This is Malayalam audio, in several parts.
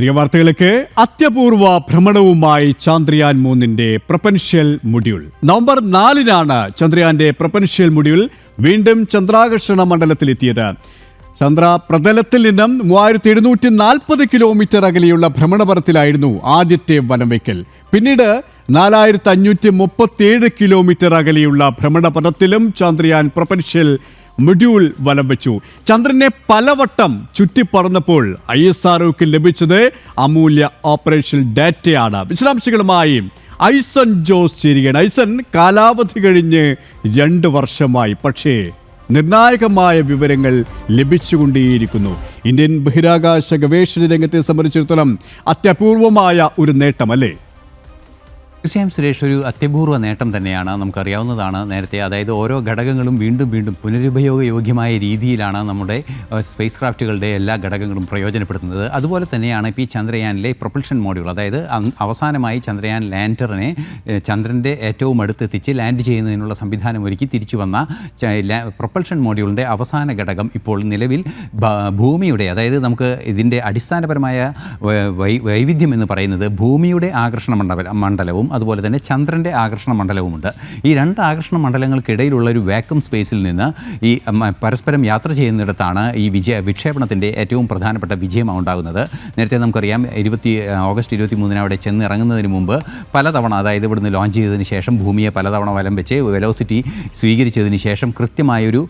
തിരികെ അത്യപൂർവ ഭ്രമണവുമായി ചന്ദ്രയാൻ മൂന്നിന്റെ പ്രപൻഷ്യൽ മൊഡ്യൂൾ. നവംബർ നാലിനാണ് ചന്ദ്രയാന്റെ പ്രപൻഷ്യൽ മൊഡ്യൂൾ വീണ്ടും ചന്ദ്രാകർഷണ മണ്ഡലത്തിലെത്തിയത്. ചന്ദ്ര പ്രതലത്തിൽ നിന്നും മൂവായിരത്തി എഴുന്നൂറ്റി നാൽപ്പത് കിലോമീറ്റർ അകലെയുള്ള ഭ്രമണപഥത്തിലായിരുന്നു ആദ്യത്തെ വലം വയ്ക്കൽ പിന്നീട് നാലായിരത്തി അഞ്ഞൂറ്റി മുപ്പത്തിയേഴ് കിലോമീറ്റർ അകലെയുള്ള ഭ്രമണപഥത്തിലും ചന്ദ്രയാൻ പ്രൊപ്പൻഷ്യൽ മൊഡ്യൂൾ വലം വെച്ചു. ചന്ദ്രനെ പലവട്ടം ചുറ്റിപ്പറന്നപ്പോൾ ഐ എസ് ആർഒക്ക് ലഭിച്ചത് അമൂല്യ ഓപ്പറേഷൻ ഡാറ്റയാണ്. വിശദാംശങ്ങളുമായി ഐസൺ ജോസ് ചേരുകയാണ്. ഐസൺ കാലാവധി കഴിഞ്ഞ് രണ്ട് വർഷമായി. പക്ഷേ നിർണായകമായ വിവരങ്ങൾ ലഭിച്ചുകൊണ്ടേയിരിക്കുന്നു. ഇന്ത്യൻ ബഹിരാകാശ ഗവേഷണ രംഗത്തെ സംബന്ധിച്ചിടത്തോളം അത്യപൂർവമായ ഒരു നേട്ടമല്ലേ തീർച്ചയായും സുരേഷ് ഒരു അത്യപൂർവ നേട്ടം തന്നെയാണ് നമുക്കറിയാവുന്നതാണ് നേരത്തെ. അതായത് ഓരോ ഘടകങ്ങളും വീണ്ടും വീണ്ടും പുനരുപയോഗ യോഗ്യമായ രീതിയിലാണ് നമ്മുടെ സ്പേസ് ക്രാഫ്റ്റുകളുടെ എല്ലാ ഘടകങ്ങളും പ്രയോജനപ്പെടുത്തുന്നത്. അതുപോലെ തന്നെയാണ് ഇപ്പോൾ ഈ ചന്ദ്രയാനിലെ പ്രൊപ്പൽഷൻ മോഡ്യൂൾ അതായത് അവസാനമായി ചന്ദ്രയാൻ ലാൻഡറിനെ ചന്ദ്രന്റെ ഏറ്റവും അടുത്തെത്തിച്ച് ലാൻഡ് ചെയ്യുന്നതിനുള്ള സംവിധാനം ഒരുക്കി തിരിച്ചു വന്ന പ്രൊപ്പൽഷൻ മോഡ്യൂളിന്റെ അവസാന ഘടകം ഇപ്പോൾ നിലവിൽ ഭൂമിയുടെ അതായത് നമുക്ക് ഇതിന്റെ അടിസ്ഥാനപരമായ വൈവിധ്യം എന്ന് പറയുന്നത് ഭൂമിയുടെ ആകർഷണ മണ്ഡല മണ്ഡലവും അതുപോലെ തന്നെ ചന്ദ്രന്റെ ആകർഷണ മണ്ഡലവുമുണ്ട്. ഈ രണ്ട് ആകർഷണ മണ്ഡലങ്ങൾക്കിടയിലുള്ള ഒരു വാക്വം സ്പേസിൽ നിന്ന് ഈ പരസ്പരം യാത്ര ചെയ്യുന്നിടത്താണ് ഈ വിജയ വിക്ഷേപണത്തിന്റെ ഏറ്റവും പ്രധാനപ്പെട്ട വിജയം ഉണ്ടാകുന്നത്. നേരത്തെ നമുക്കറിയാം ഇരുപത്തി ഓഗസ്റ്റ് ഇരുപത്തി മൂന്നിന് അവിടെ ചെന്ന് ഇറങ്ങുന്നതിന് മുമ്പ് പലതവണ അതായത് ഇവിടുന്ന് ലോഞ്ച് ചെയ്തതിന് ശേഷം ഭൂമിയെ പലതവണ വലം വെച്ച് വെലോസിറ്റി സ്വീകരിച്ചതിന് ശേഷം കൃത്യമായൊരു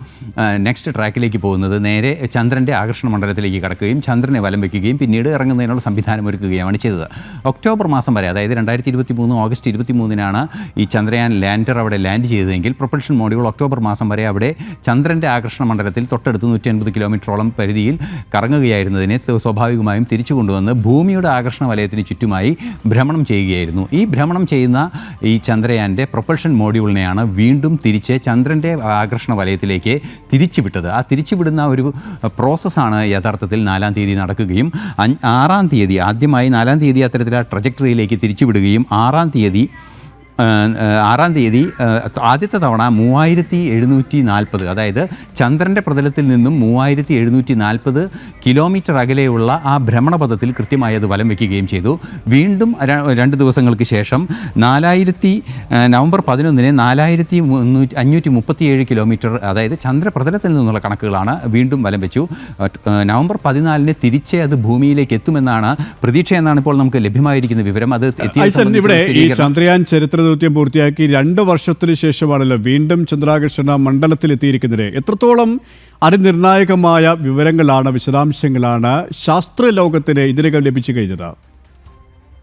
നെക്സ്റ്റ് ട്രാക്കിലേക്ക് പോകുന്നത് നേരെ ചന്ദ്രന്റെ ആകർഷണ മണ്ഡലത്തിലേക്ക് കടക്കുകയും ചന്ദ്രനെ വലം വയ്ക്കുകയും പിന്നീട് ഇറങ്ങുന്നതിനുള്ള സംവിധാനം ഒരുക്കുകയുമാണ് ചെയ്തത്. ഒക്ടോബർ മാസം വരെ അതായത് രണ്ടായിരത്തി ഇരുപത്തി മൂന്ന് ഇരുപത്തി മൂന്നിനാണ് ഈ ചന്ദ്രയാൻ ലാൻഡർ അവിടെ ലാൻഡ് ചെയ്തതെങ്കിൽ പ്രൊപ്പൽഷൻ മോഡ്യൂൾ ഒക്ടോബർ മാസം വരെ അവിടെ ചന്ദ്രന്റെ ആകർഷണ മണ്ഡലത്തിൽ തൊട്ടടുത്ത് നൂറ്റി അൻപത് കിലോമീറ്ററോളം പരിധിയിൽ കറങ്ങുകയായിരുന്നതിനെ സ്വാഭാവികമായും തിരിച്ചു കൊണ്ടുവന്ന് ഭൂമിയുടെ ആകർഷണ വലയത്തിന് ചുറ്റുമായി ഭ്രമണം ചെയ്യുകയായിരുന്നു. ഈ ഭ്രമണം ചെയ്യുന്ന ഈ ചന്ദ്രയാന്റെ പ്രൊപ്പൽഷൻ മോഡ്യൂളിനെയാണ് വീണ്ടും തിരിച്ച് ചന്ദ്രന്റെ ആകർഷണ വലയത്തിലേക്ക് തിരിച്ചുവിട്ടത്. ആ തിരിച്ചുവിടുന്ന ഒരു പ്രോസസ്സാണ് യഥാർത്ഥത്തിൽ നാലാം തീയതി നടക്കുകയും ആറാം തീയതി ആദ്യമായി നാലാം തീയതി അത്തരത്തിൽ ആ ട്രജക്ടറിയിലേക്ക് തിരിച്ചുവിടുകയും ആറാം തീയതി ആ, ആറാം തീയതി ആദ്യത്തെ തവണ മൂവായിരത്തി എഴുന്നൂറ്റി നാൽപ്പത് അതായത് ചന്ദ്രന്റെ പ്രതലത്തിൽ നിന്നും മൂവായിരത്തി എഴുന്നൂറ്റി നാൽപ്പത് കിലോമീറ്റർ അകലെയുള്ള ആ ഭ്രമണപഥത്തിൽ കൃത്യമായി അത് വലം വയ്ക്കുകയും ചെയ്തു. വീണ്ടും രണ്ട് ദിവസങ്ങൾക്ക് ശേഷം നാലായിരത്തി നവംബർ പതിനൊന്നിന് നാലായിരത്തി മുന്നൂറ്റി അഞ്ഞൂറ്റി മുപ്പത്തിയേഴ് കിലോമീറ്റർ അതായത് ചന്ദ്രപ്രതലത്തിൽ നിന്നുള്ള കണക്കുകളാണ് വീണ്ടും വലം വെച്ചു. നവംബർ പതിനാലിന് തിരിച്ചേ അത് ഭൂമിയിലേക്ക് എത്തുമെന്നാണ് പ്രതീക്ഷ എന്നാണ് ഇപ്പോൾ നമുക്ക് ലഭ്യമായിരിക്കുന്ന വിവരം. അത് എത്തിയത് ഇവിടെ ഈ ചന്ദ്രയാൻ ചരിത്ര ദൗത്യം പൂർത്തിയാക്കി രണ്ട് വർഷത്തിന് ശേഷമാണല്ലോ വീണ്ടും ചന്ദ്രാകർഷണ മണ്ഡലത്തിൽ എത്തിയിരിക്കുന്നത് എത്രത്തോളം അതിനിർണായകമായ വിവരങ്ങളാണ് വിശദാംശങ്ങളാണ് ശാസ്ത്രലോകത്തിന് ഇതിനകം ലഭിച്ചു കഴിഞ്ഞത്?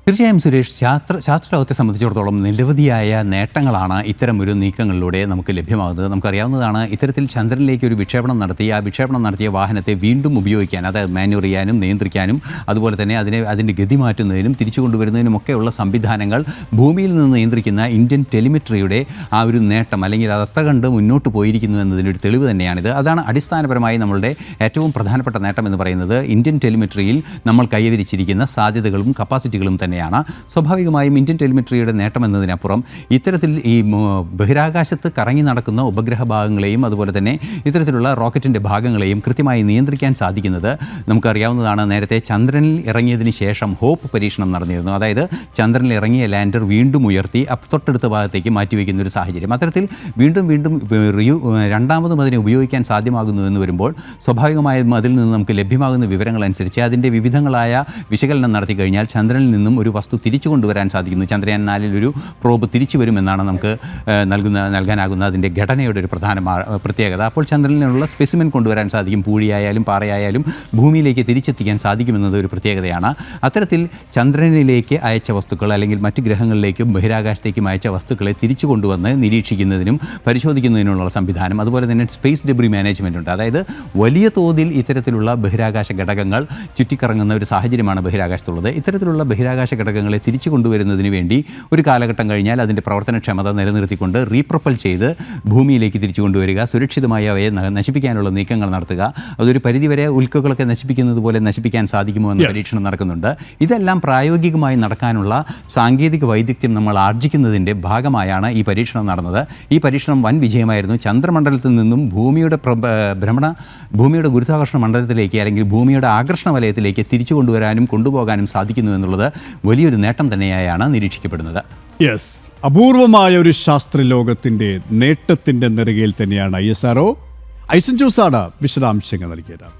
തീർച്ചയായും സുരേഷ് ശാസ്ത്ര ശാസ്ത്രലോകത്തെ സംബന്ധിച്ചിടത്തോളം നിരവധിയായ നേട്ടങ്ങളാണ് ഇത്തരം ഒരു നീക്കങ്ങളിലൂടെ നമുക്ക് ലഭ്യമാകുന്നത്. നമുക്കറിയാവുന്നതാണ് ഇത്തരത്തിൽ ചന്ദ്രനിലേക്ക് ഒരു വിക്ഷേപണം നടത്തി ആ വിക്ഷേപണം നടത്തിയ വാഹനത്തെ വീണ്ടും ഉപയോഗിക്കാൻ അതായത് മാന്യൂർ ചെയ്യാനും നിയന്ത്രിക്കാനും അതുപോലെ തന്നെ അതിനെ അതിന്റെ ഗതി മാറ്റുന്നതിനും തിരിച്ചു കൊണ്ടുവരുന്നതിനും കൊണ്ടുവരുന്നതിനുമൊക്കെയുള്ള സംവിധാനങ്ങൾ ഭൂമിയിൽ നിന്ന് നിയന്ത്രിക്കുന്ന ഇന്ത്യൻ ടെലിമെട്രിയുടെ ആ ഒരു നേട്ടം അല്ലെങ്കിൽ അത് അത്ര കണ്ട് മുന്നോട്ട് പോയിരിക്കുന്നു എന്നതിനൊരു തെളിവ് തന്നെയാണിത്. അതാണ് അടിസ്ഥാനപരമായി നമ്മളുടെ ഏറ്റവും പ്രധാനപ്പെട്ട നേട്ടം എന്ന് പറയുന്നത് ഇന്ത്യൻ ടെലിമെട്രിയിൽ നമ്മൾ കൈവരിച്ചിരിക്കുന്ന സാധ്യതകളും കപ്പാസിറ്റികളും തന്നെയാണ്. സ്വാഭാവികമായും ഇന്ത്യൻ ടെലിമെട്രിയുടെ നേട്ടം എന്നതിനപ്പുറം ഇത്തരത്തിൽ ഈ ബഹിരാകാശത്ത് കറങ്ങി നടക്കുന്ന ഉപഗ്രഹ ഭാഗങ്ങളെയും അതുപോലെ തന്നെ ഇത്തരത്തിലുള്ള റോക്കറ്റിന്റെ ഭാഗങ്ങളെയും കൃത്യമായി നിയന്ത്രിക്കാൻ സാധിക്കുന്നത് നമുക്കറിയാവുന്നതാണ്. നേരത്തെ ചന്ദ്രനിൽ ഇറങ്ങിയതിന് ശേഷം ഹോപ്പ് പരീക്ഷണം നടന്നിരുന്നു. അതായത് ചന്ദ്രനിൽ ഇറങ്ങിയ ലാൻഡർ വീണ്ടും ഉയർത്തി തൊട്ടടുത്ത ഭാഗത്തേക്ക് മാറ്റിവെക്കുന്ന ഒരു സാഹചര്യം. അത്തരത്തിൽ വീണ്ടും വീണ്ടും റിയു രണ്ടാമതും അതിനെ ഉപയോഗിക്കാൻ സാധ്യമാകുന്നു എന്ന് വരുമ്പോൾ സ്വാഭാവികമായും അതിൽ നിന്ന് നമുക്ക് ലഭ്യമാകുന്ന വിവരങ്ങൾ അനുസരിച്ച് അതിന്റെ വിവിധങ്ങളായ വിശകലനം നടത്തി കഴിഞ്ഞാൽ ചന്ദ്രനിൽ നിന്നും ഒരു വസ്തു തിരിച്ചു കൊണ്ടുവരാൻ സാധിക്കുന്നു. ചന്ദ്രയാൻ നാലിൽ ഒരു പ്രോബ് തിരിച്ചു വരുമെന്നാണ് നമുക്ക് നൽകുന്ന നൽകാനാകുന്ന അതിന്റെ ഘടനയുടെ ഒരു പ്രധാന പ്രത്യേകത. അപ്പോൾ ചന്ദ്രനിലുള്ള സ്പെസിമെൻ കൊണ്ടുവരാൻ സാധിക്കും. പൂഴിയായാലും പാറയായാലും ഭൂമിയിലേക്ക് തിരിച്ചെത്തിക്കാൻ സാധിക്കുമെന്നത് ഒരു പ്രത്യേകതയാണ്. അത്തരത്തിൽ ചന്ദ്രനിലേക്ക് അയച്ച വസ്തുക്കൾ അല്ലെങ്കിൽ മറ്റ് ഗ്രഹങ്ങളിലേക്കും ബഹിരാകാശത്തേക്കും അയച്ച വസ്തുക്കളെ തിരിച്ചു കൊണ്ടുവന്ന് നിരീക്ഷിക്കുന്നതിനും പരിശോധിക്കുന്നതിനുള്ള സംവിധാനം. അതുപോലെ തന്നെ സ്പേസ് ഡെബ്രി മാനേജ്മെന്റ് ഉണ്ട്. അതായത് വലിയ തോതിൽ ഇത്തരത്തിലുള്ള ബഹിരാകാശ ഘടകങ്ങൾ ചുറ്റിക്കറങ്ങുന്ന ഒരു സാഹചര്യമാണ് ബഹിരാകാശത്തുള്ളത്. ഇത്തരത്തിലുള്ള ബഹിരാകാശ ബഹിരാകാശ ഘടകങ്ങളെ തിരിച്ചു കൊണ്ടുവരുന്നതിന് വേണ്ടി ഒരു കാലഘട്ടം കഴിഞ്ഞാൽ അതിന്റെ പ്രവർത്തനക്ഷമത നിലനിർത്തിക്കൊണ്ട് റീപ്രപ്പൽ ചെയ്ത് ഭൂമിയിലേക്ക് തിരിച്ചു കൊണ്ടുവരിക സുരക്ഷിതമായി അവയെ നശിപ്പിക്കാനുള്ള നീക്കങ്ങൾ നടത്തുക അതൊരു പരിധിവരെ ഉൽക്കകളൊക്കെ നശിപ്പിക്കുന്നത് പോലെ നശിപ്പിക്കാൻ സാധിക്കുമോ എന്ന പരീക്ഷണം നടക്കുന്നുണ്ട്. ഇതെല്ലാം പ്രായോഗികമായി നടക്കാനുള്ള സാങ്കേതിക വൈദഗ്ധ്യം നമ്മൾ ആർജിക്കുന്നതിന്റെ ഭാഗമായാണ് ഈ പരീക്ഷണം നടന്നത്. ഈ പരീക്ഷണം വൻ വിജയമായിരുന്നു. ചന്ദ്രമണ്ഡലത്തിൽ നിന്നും ഭൂമിയുടെ ഭ്രമണ ഭൂമിയുടെ ഗുരുത്വാകർഷണ മണ്ഡലത്തിലേക്ക് അല്ലെങ്കിൽ ഭൂമിയുടെ ആകർഷണ വലയത്തിലേക്ക് തിരിച്ചു കൊണ്ടുവരാനും കൊണ്ടുപോകാനും സാധിക്കുന്നു എന്നുള്ളത് വലിയൊരു നേട്ടം തന്നെയായാണ് നിരീക്ഷിക്കപ്പെടുന്നത്. യെസ് അപൂർവമായ ഒരു ശാസ്ത്ര ലോകത്തിന്റെ നേട്ടത്തിന്റെ നെറുകയിൽ തന്നെയാണ് ഐ എസ് ആർഒ ഐസൻ ജോസാണ് വിശദാംശങ്ങൾ നൽകിയത്.